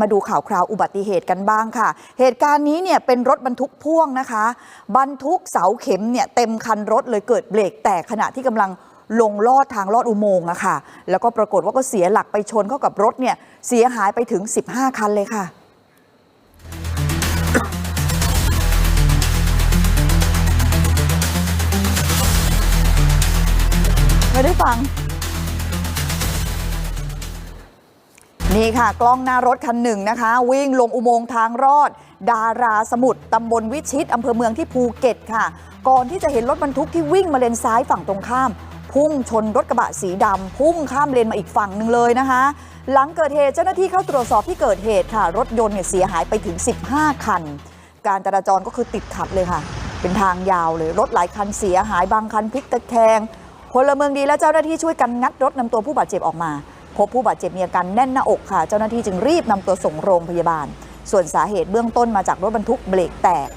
มาดูข่าวคราวอุบัติเหตุกันบ้างค่ะ เหตุการณ์นี้เนี่ยเป็นรถบรรทุกพ่วงนะคะ บรรทุกเสาเข็มเนี่ยเต็มคันรถเลยเกิดเบรกแตกขณะที่กำลังลงลอดทางลอดอุโมงค์อะค่ะ แล้วก็ปรากฏว่าก็เสียหลักไปชนเข้ากับรถเนี่ยเสียหายไปถึง 15 คันเลยค่ะไม่ได้ฟัง นี่ค่ะ กล้องหน้ารถคันหนึ่งนะคะ วิ่งลงอุโมงค์ทางรอด ดาราสมุทรตำบลวิชิตอำเภอเมืองที่ภูเก็ตค่ะ ก่อนที่จะเห็นรถบรรทุกที่วิ่งมาเลนซ้ายฝั่งตรงข้าม พุ่งชนรถกระบะสีดำพุ่งข้ามเลนมาอีกฝั่งหนึ่งเลยนะคะ หลังเกิดเหตุเจ้าหน้าที่เข้าตรวจสอบที่เกิดเหตุค่ะ รถยนต์เนี่ยเสียหายไปถึง 15 คัน การจราจรก็คือติดขัดเลยค่ะ เป็นทางยาวเลยรถหลายคันเสียหายบางคันพลิกตะแคงพลเมืองดีและเจ้าหน้าที่ช่วยกันงัดรถนำตัวผู้บาดเจ็บออกมา พบผู้บาดเจ็บมีอาการแน่นหน้าอกค่ะ เจ้าหน้าที่จึงรีบนำตัวส่งโรงพยาบาล ส่วนสาเหตุเบื้องต้นมาจากรถบรรทุกเบรกแตก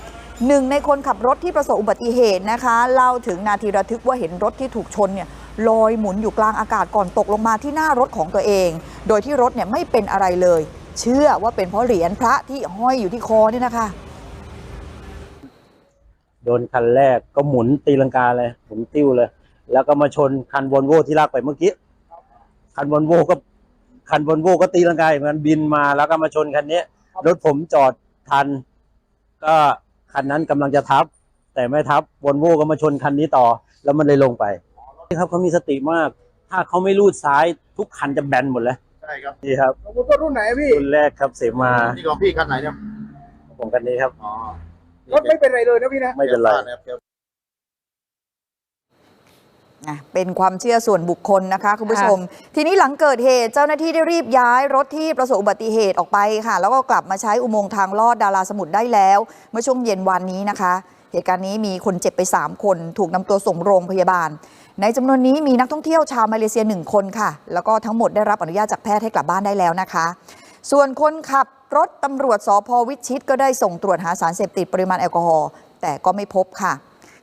หนึ่งในคนขับรถที่ประสบอุบัติเหตุนะคะเล่าถึงนาทีระทึกว่าเห็นรถที่ถูกชนเนี่ยลอยหมุนอยู่กลางอากาศก่อนตกลงมาที่หน้ารถของตัวเอง โดยที่รถเนี่ยไม่เป็นอะไรเลย เชื่อว่าเป็นเพราะเหรียญพระที่ห้อยอยู่ที่คอเนี่ยนะคะ โดนคันแรกก็หมุนตีลังกาเลยหมุนติ้วเลย แล้วก็มาชนคันวอลโว่ที่ลากไปเมื่อกี้ คันวอลโวก็คันวอลโวก็ตีลังกาเหมือนกันบินมาแล้วก็มาชนคันนี้รถผมจอดทัน ก็คันนั้นกำลังจะทับ แต่ไม่ทับวอลโวก็มาชนคันนี้ต่อ แล้วมันเลยลงไปนี่ครับเขามีสติมาก ถ้าเขาไม่รูดซ้ายทุกคันจะแบนหมดเลยใช่ครับนี่ครับรถรถรุ่นไหนอะพี่รุ่นแรกครับเสมานี่ของพี่คันไหนเนี่ยผมคันนี้ครับอ๋อรถไม่เป็นไรเลยนะพี่นะไม่เป็นไร อะเป็นความเชื่อส่วนบุคคลนะคะคุณผู้ชม ทีนี้หลังเกิดเหตุเจ้าหน้าที่ได้รีบย้ายรถที่ประสบอุบัติเหตุออกไปค่ะ แล้วก็กลับมาใช้อุโมงค์ทางลอดดาราสมุทรได้แล้ว เมื่อช่วงเย็นวันนี้นะคะ เหตุการณ์นี้มีคนเจ็บไป 3 คน ถูกนำตัวส่งโรงพยาบาล ในจำนวนนี้มีนักท่องเที่ยวชาวมาเลเซีย1คนค่ะ แล้วก็ทั้งหมดได้รับอนุญาตจากแพทย์ให้กลับบ้านได้แล้วนะคะ ส่วนคนขับรถตำรวจสพวิชิตก็ได้ส่งตรวจหาสารเสพติดปริมาณแอลกอฮอล์แต่ก็ไม่พบค่ะ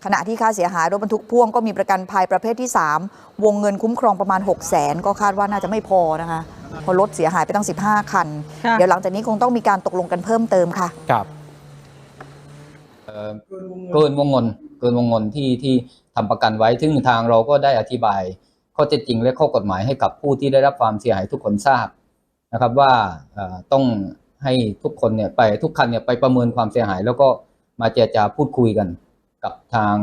ขณะที่ค่าเสียหายรถบรรทุกพ่วงก็มีประกันภัยประเภทที่ 3 วงเงินคุ้มครองประมาณ 6 0 0แสนก็คาดว่าน่าจะไม่พอนะคะเพราะรถเสียหายไปตั้ง 15 คันค่ะเดี๋ยวหลังจากนี้คงต้องมีการตกลงกันเพิ่มเติมค่ะครับเอ่อเกินวงเงินเกินวงเงินที่ที่ทำประกันไว้ ซึ่งทางเราก็ได้อธิบาย ข้อเท็จจริงและข้อกฎหมายให้กับผู้ที่ได้รับความเสียหายทุกคนทราบนะครับว่าเอ่อต้องให้ทุกคนเนี่ยไปทุกคันเนี่ยไปประเมินความเสียหาย แล้วก็มาเจรจาพูดคุยกัน กับทาง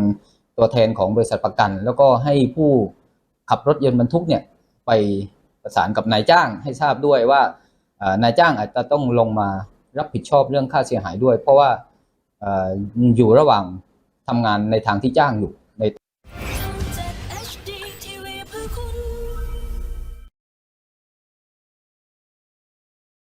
ตัวแทนของบริษัทประกัน แล้วก็ให้ผู้ขับรถยนต์บรรทุกเนี่ยไปประสานกับนายจ้างให้ทราบด้วยว่านายจ้างอาจจะต้องลงมารับผิดชอบเรื่องค่าเสียหายด้วย เพราะว่าเอ่ออยู่ระหว่างทำงานในทางที่จ้างอยู่